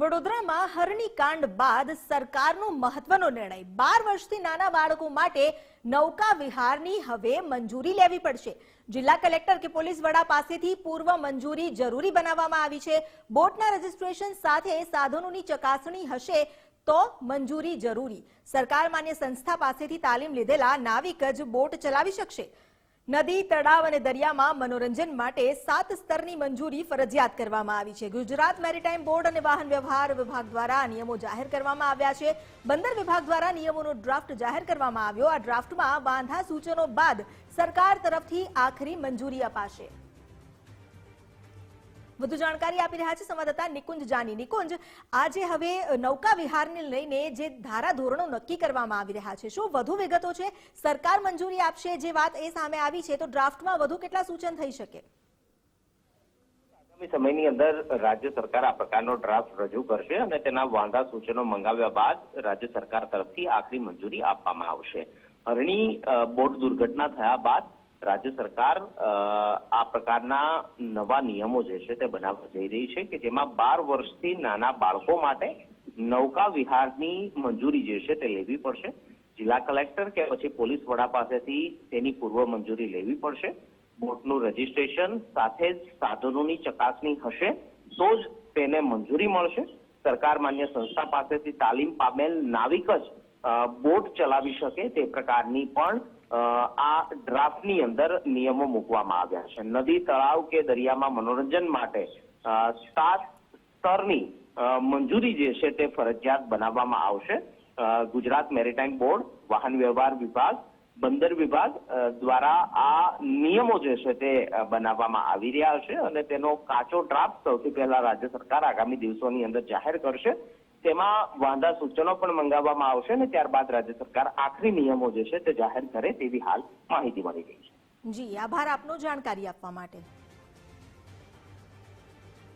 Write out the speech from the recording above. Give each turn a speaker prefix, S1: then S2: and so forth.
S1: વડોદરામાં હરણીકાંડ બાદ સરકારનો મહત્વનો નિર્ણય. બાર વર્ષથી નાના બાળકો માટે નૌકા વિહારની હવે મંજૂરી લેવી પડશે. જિલ્લા કલેક્ટર કે પોલીસ વડા પાસેથી પૂર્વ મંજૂરી જરૂરી બનાવવામાં આવી છે. બોટના રજીસ્ટ્રેશન સાથે સાધનોની ચકાસણી હશે તો મંજૂરી જરૂરી. સરકાર માન્ય સંસ્થા પાસેથી તાલીમ લીધેલા નાવિક જ બોટ ચલાવી શકશે. નદી, તળાવ અને દરિયામાં મનોરંજન માટે સાત સ્તરની મંજૂરી ફરજિયાત કરવામાં આવી છે. ગુજરાત મેરીટાઈમ બોર્ડ અને વાહન વ્યવહાર વિભાગ દ્વારા નિયમો જાહેર કરવામાં આવ્યા છે. બંદર વિભાગ દ્વારા નિયમોનો ડ્રાફ્ટ જાહેર કરવામાં આવ્યો. આ ડ્રાફ્ટમાં વાંધા સૂચનો બાદ સરકાર તરફથી આખરી મંજૂરી અપાશે. વધુ જાણકારી આપી રહ્યા છે સંવાદદાતા નિકુંજ જાની. નિકુંજ, આજે હવે નૌકા વિહારને લઈને જે ધારા ધોરણો નક્કી કરવામાં આવી રહ્યા છે, શું વધુ વિગતો છે? સરકાર મંજૂરી આપશે જે વાત એ સામે આવી છે, તો ડ્રાફ્ટમાં વધુ કેટલા સૂચન થઈ શકે?
S2: આગામી સમયની અંદર રાજ્ય સરકાર આ પ્રકારનો ડ્રાફ્ટ રજૂ કરશે અને તેના વાંધા સૂચનો મંગાવ્યા બાદ રાજ્ય સરકાર તરફથી આખરી મંજૂરી આપવામાં આવશે. હરણી બોટ દુર્ઘટના થયા બાદ રાજ્ય સરકાર આ પ્રકારના નવા નિયમો જે છે તે બનાવવા જઈ રહી છે કે જેમાં બાર વર્ષથી નાના બાળકો માટે નૌકા વિહારની મંજૂરી જે છે તે લેવી પડશે. જિલ્લા કલેક્ટર કે પછી પોલીસ વડા પાસેથી તેની પૂર્વ મંજૂરી લેવી પડશે. બોટનું રજીસ્ટ્રેશન સાથે જ સાધનોની ચકાસણી હશે, તો જ તેને મંજૂરી મળશે. સરકાર માન્ય સંસ્થા પાસેથી તાલીમ પામેલ નાવિક જ બોટ ચલાવી શકે તે પ્રકારની પણ આ ડ્રાફ્ટની અંદર નિયમો મૂકવામાં આવ્યા છે. નદી, તળાવ કે દરિયામાં મનોરંજન માટે સાત સ્તરની મંજૂરી જે છે તે ફરજિયાત બનાવવામાં આવશે. ગુજરાત મેરીટાઈમ બોર્ડ, વાહન વ્યવહાર વિભાગ, બંદર વિભાગ દ્વારા આ નિયમો જે છે તે બનાવવામાં આવી રહ્યા છે અને તેનો કાચો ડ્રાફ્ટ સૌથી પહેલા રાજ્ય સરકાર આગામી દિવસોની અંદર જાહેર કરશે. તેમાં વાંધા સૂચનો પણ મંગાવવામાં આવશે અને ત્યારબાદ રાજ્ય સરકાર આખરી નિયમો જે છે તે જાહેર કરે તેવી હાલ માહિતી મળી ગઈ છે.
S1: જી, આભાર આપનો જાણકારી આપવા માટે.